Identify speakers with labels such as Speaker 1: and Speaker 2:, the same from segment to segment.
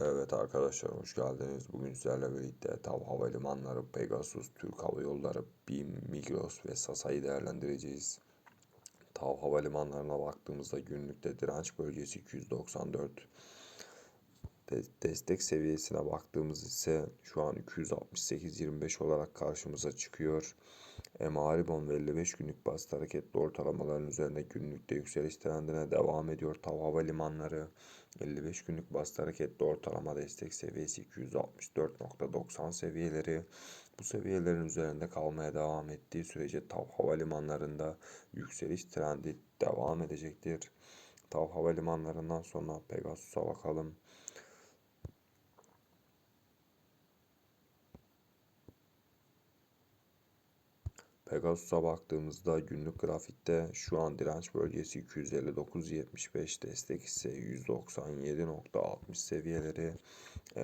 Speaker 1: Evet arkadaşlar hoş geldiniz. Bugün sizlerle birlikte TAV Havalimanları, Pegasus, Türk Hava Yolları, BİM, Migros ve SASA'yı değerlendireceğiz. TAV Havalimanlarına baktığımızda günlükte direnç bölgesi 294. De- destek seviyesine baktığımız ise şu an 268.25 olarak karşımıza çıkıyor. Emaribon ve 55 günlük basit hareketli ortalamaların üzerinde günlükte yükseliş trendine devam ediyor. TAV Havalimanları 55 günlük basit hareketli ortalama destek seviyesi 264.90 seviyeleri. Bu seviyelerin üzerinde kalmaya devam ettiği sürece TAV Havalimanlarında yükseliş trendi devam edecektir. TAV Havalimanlarından sonra Pegasus'a bakalım. Pegasus'a baktığımızda günlük grafikte şu an direnç bölgesi 259.75 destek ise 197.60 seviyeleri.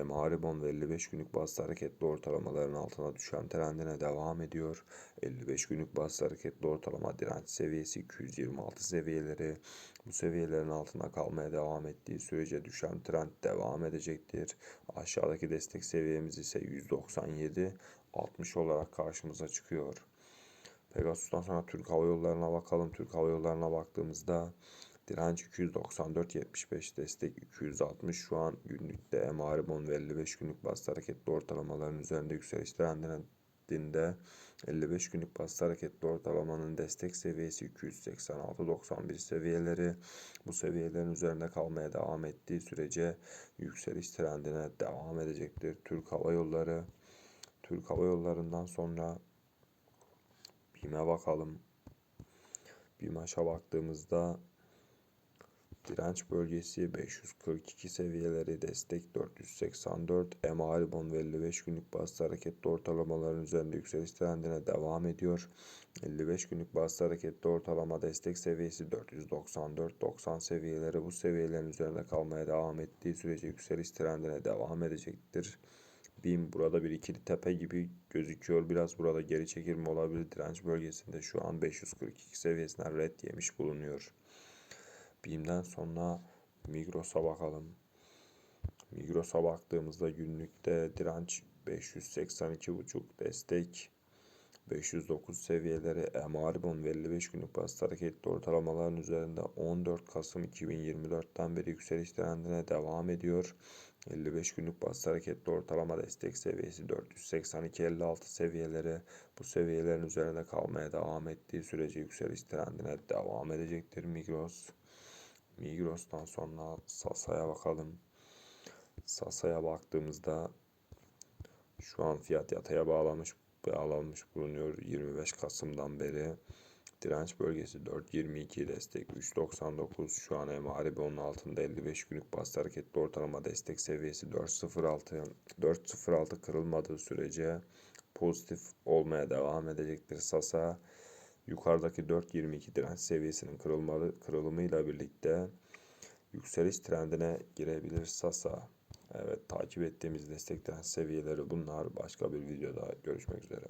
Speaker 1: Maribon ve 55 günlük bas hareketli ortalamaların altına düşen trendine devam ediyor. 55 günlük bas hareketli ortalama direnç seviyesi 226 seviyeleri. Bu seviyelerin altına kalmaya devam ettiği sürece düşen trend devam edecektir. Aşağıdaki destek seviyemiz ise 197 60 olarak karşımıza çıkıyor. Pegasus'tan sonra Türk Hava Yolları'na bakalım. Türk Hava Yolları'na baktığımızda direnç 294.75 destek 260 şu an günlükte Emaribon ve 55 günlük bastı hareketli ortalamaların üzerinde yükseliş trendinde 55 günlük bastı hareketli ortalamanın destek seviyesi 286.91 seviyeleri bu seviyelerin üzerinde kalmaya devam ettiği sürece yükseliş trendine devam edecektir. Türk Hava Yolları Türk Hava Yolları'ndan sonra BİM'e bakalım. BİMAŞ'a baktığımızda direnç bölgesi 542 seviyeleri destek 484 MA ve 55 günlük bastı hareketli ortalamaların üzerinde yükseliş trendine devam ediyor. 55 günlük bastı hareketli ortalama destek seviyesi 494-90 seviyeleri bu seviyelerin üzerinde kalmaya devam ettiği sürece yükseliş trendine devam edecektir. BİM burada bir ikili tepe gibi gözüküyor. Biraz burada geri çekilme olabilir. Direnç bölgesinde şu an 542 seviyesinden red yemiş bulunuyor. BİM'den sonra Migros'a bakalım. Migros'a baktığımızda günlükte direnç 582.5 destek 509 seviyeleri Emaribon ve 55 günlük basit hareketli ortalamaların üzerinde 14 Kasım 2024'ten beri yükseliş trendine devam ediyor. 55 günlük basit hareketli ortalama destek seviyesi 482-56 seviyeleri bu seviyelerin üzerinde kalmaya devam ettiği sürece yükseliş trendine devam edecektir Migros. Migros'tan sonra Sasa'ya bakalım. Sasa'ya baktığımızda şu an fiyat yataya bağlamış bağlanmış bulunuyor 25 Kasım'dan beri. Direnç bölgesi 4.22 destek 3.99 şu an MARB onun altında 55 günlük bastı hareketli ortalama destek seviyesi 4.06 4.06 kırılmadığı sürece pozitif olmaya devam edecektir Sasa. Yukarıdaki 4.22 direnç seviyesinin kırılmalı, kırılımıyla birlikte yükseliş trendine girebilir Sasa. Evet takip ettiğimiz destek direnç seviyeleri bunlar. Başka bir videoda görüşmek üzere.